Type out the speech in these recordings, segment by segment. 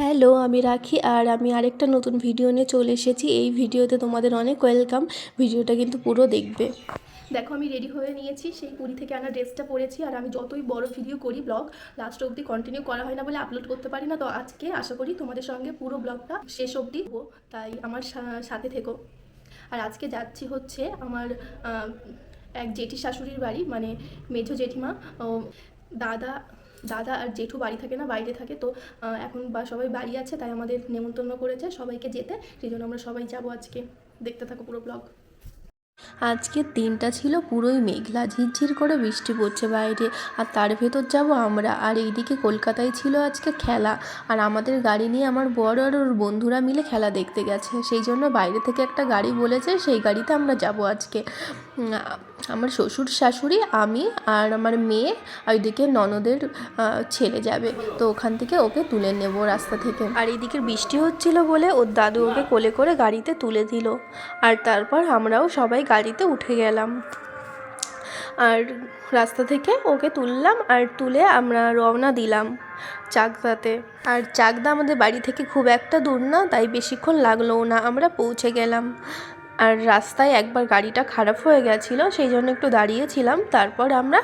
Hello, আমি রাখি আর আমি আরেকটা নতুন ভিডিও নিয়ে চলে এসেছি। এই ভিডিওতে তোমাদের অনেক ওয়েলকাম। ভিডিওটা কিন্তু পুরো দেখবে। দেখো, আমি রেডি হয়ে নিয়েছি। সেই পুরী থেকে আনা ড্রেসটা পরেছি আর আমি যতই বড় ভিডিও করি, ব্লগ, লাস্ট অবধি কন্টিনিউ করা হয় না বলে আপলোড করতে পারি না। তো আজকে আশা করি তোমাদের সঙ্গে পুরো ব্লগটা শেষ অবধি তাই আমার সাথে থেকো। আর আজকে যাচ্ছি হচ্ছে আমার এক জেঠি শাশুড়ির বাড়ি মানে মেঝো জেঠিমা ও দাদা দাদা আর জেঠু বাড়ি থাকে না, বাইরে থাকে, তো এখন বা সবাই বাড়ি আছে, তাই আমাদের নেমন্তন্ন করেছে, সবাইকে যেতে, সেই জন্য আমরা সবাই যাব আজকে। দেখতে থাকো পুরো ব্লগ আজকের দিনটা ছিল পুরোই মেঘলা, ঝিরঝির করে বৃষ্টি পড়ছে বাইরে, আর তার ভেতর যাব আমরা, আর এইদিকে কলকাতায় ছিল আজকে খেলা, আর আমাদের গাড়ি নিয়ে আমার বড় আর ওর বন্ধুরা মিলে খেলা দেখতে গেছে, সেই জন্য বাইরে থেকে একটা গাড়ি বলেছে, সেই গাড়িতে আমরা যাব আজকে। আমার শ্বশুর শাশুড়ি, আমি আর আমার মেয়ে আর ওইদিকে ননদের ছেলে যাবে। তো ওখান থেকে ওকে তুলে নেব রাস্তা থেকে। আর এইদিকে বৃষ্টি হচ্ছিল বলে ওর দাদু ওকে কোলে করে গাড়িতে তুলে দিল। আর তারপর আমরাও সবাই গাড়িতে উঠে গেলাম। আর রাস্তা থেকে ওকে তুললাম আর তুলে আমরা রওনা দিলাম চাকদাতে। আর চাকদা আমাদের বাড়ি থেকে খুব একটা দূর না, তাই বেশিক্ষণ লাগলোও না, আমরা পৌঁছে গেলাম। আর রাস্তায় একবার গাড়িটা খারাপ হয়ে গেছিল, সেই জন্য একটু দাঁড়িয়েছিলাম, তারপর আমরা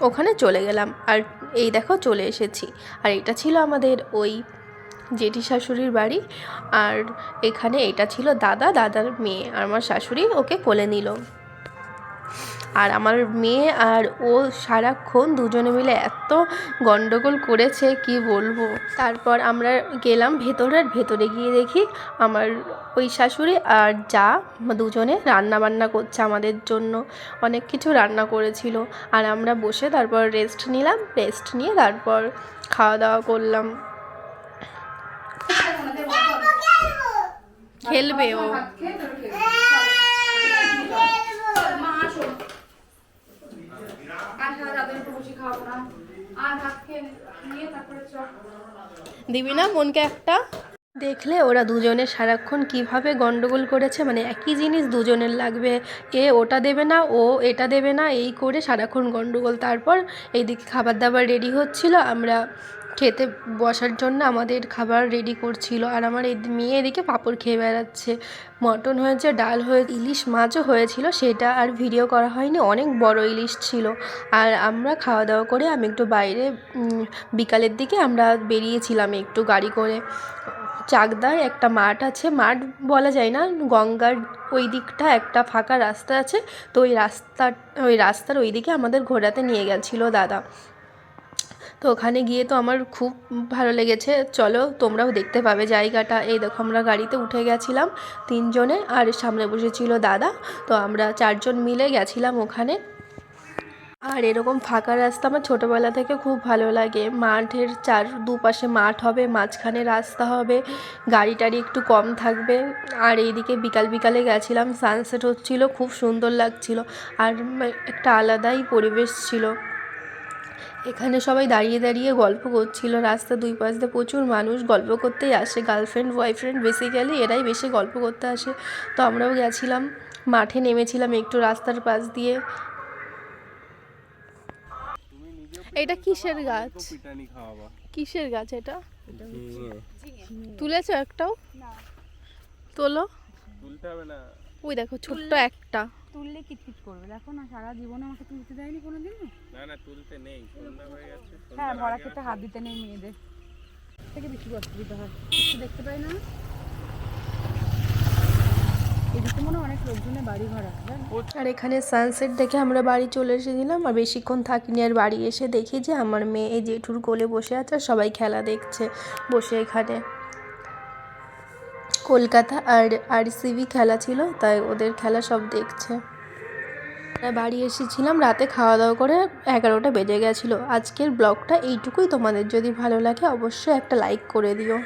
ওখানে চলে গেলাম। আর এই দেখো চলে এসেছি। আর এটা ছিল আমাদের ওই জেঠি শাশুড়ির বাড়ি, আর এখানে এটা ছিল দাদা, দাদার মেয়ে। আর আমার শাশুড়ি ওকে কোলে নিল। আর আমার মেয়ে আর ও সারাক্ষণ দুজনে মিলে এত গন্ডগোল করেছে কি বলব? তারপর আমরা গেলাম ভেতরের ভেতরে গিয়ে দেখি আমার ওই শাশুড়ি আর যা দুজনে রান্না বান্না করছে আমাদের জন্য। অনেক কিছু রান্না করেছিল। আর আমরা বসে তারপর রেস্ট নিলাম রেস্ট নিয়ে তারপর খাওয়া দাওয়া করলাম। খেলবে ও। দিবি না বোনকে একটা? দেখলে ওরা দুজনে সারাক্ষণ কীভাবে গন্ডগোল করেছে মানে একই জিনিস দুজনের লাগবে। এ ওটা দেবে না ও এটা দেবে না এই করে সারাক্ষণ গন্ডগোল। তারপর এইদিকে খাবার দাবার রেডি হচ্ছিল আমরা খেতে বসার জন্য আমাদের খাবার রেডি করছিল। আর আমার এই মেয়ে এদিকে পাঁপড় খেয়ে বেড়াচ্ছে। মটন হয়েছে, ডাল হয়ে, ইলিশ মাছও হয়েছিল। সেটা আর ভিডিও করা হয়নি। অনেক বড় ইলিশ ছিল। আর আমরা খাওয়া দাওয়া করে আমি একটু বাইরে বিকালের দিকে আমরা বেরিয়েছিলাম একটু গাড়ি করে। চাকদায় একটা মাঠ আছে। মাঠ বলা যায় না, গঙ্গার ওই দিকটা একটা ফাঁকা রাস্তা আছে। তো ওই রাস্তা ওই রাস্তার ওই দিকে আমাদের ঘোরাতে নিয়ে গেছিল দাদা। তো ওখানে গিয়ে তো আমার খুব ভালো লেগেছে। চলো, তোমরাও দেখতে পাবে জায়গাটা। এই দেখো, আমরা গাড়িতে উঠে গেছিলাম তিনজনে আর সামনে বসেছিল দাদা। তো আমরা চারজন মিলে গেছিলাম ওখানে। আর এরকম ফাঁকা রাস্তা আমার ছোটোবেলা থেকে খুব ভালো লাগে। মাঠের চার, দুপাশে মাঠ হবে, মাঝখানে রাস্তা হবে গাড়ি টাড়ি একটু কম থাকবে। আর এইদিকে বিকাল বিকালে গেছিলাম সানসেট হচ্ছিল, খুব সুন্দর লাগছিল। আর একটা আলাদাই পরিবেশ ছিল। এখানে সবাই দাঁড়িয়ে দাঁড়িয়ে গল্প করছিল। রাস্তা দুই পাশ দিয়ে প্রচুর মানুষ গল্প করতেই আসে। গার্লফ্রেন্ড বয়ফ্রেন্ড বেসিক্যালি এরাই বেশি গল্প করতে আসে। তো আমরাও গেছিলাম মাঠে নেমেছিলাম একটু রাস্তার পাশ দিয়ে। এটা কিসের গাছ? কিসের গাছ এটা? তুলেছো একটাও? তোলো। ওই দেখো ছোট্ট একটা। তুললে কিটকিট করবে। দেখো না সারা জীবনে আমাকে তুলতে দেয়নি কোনোদিন না না তুলতে নেই সন্ধ্যা হয়ে গেছে হ্যাঁ ভরা ক্ষেত্রে হাত দিতে নেই মেয়েদের। থেকে বেশি অসুবিধা হয়। কিছু দেখতে পাই না এদিকে মনে হয় অনেক লোকজনের বাড়ি ঘর? আর এখানে সানসেট দেখে আমরা বাড়ি চলে এসেছিলাম আর বেশিক্ষণ থাকিনি আর বাড়ি এসে দেখি যে আমার মেয়ে এই জেঠুর কোলে বসে আছে আর সবাই খেলা দেখছে বসে এখানে। কলকাতা আর আর আরসিবি খেলা ছিল, তাই ওদের খেলা সব দেখছে। বাড়ি এসেছিলাম, রাতে খাওয়া দাওয়া করে এগারোটা বেজে গেছিল। আজকের ব্লগটা এইটুকুই। তোমাদের যদি ভালো লাগে অবশ্যই একটা লাইক করে দিও।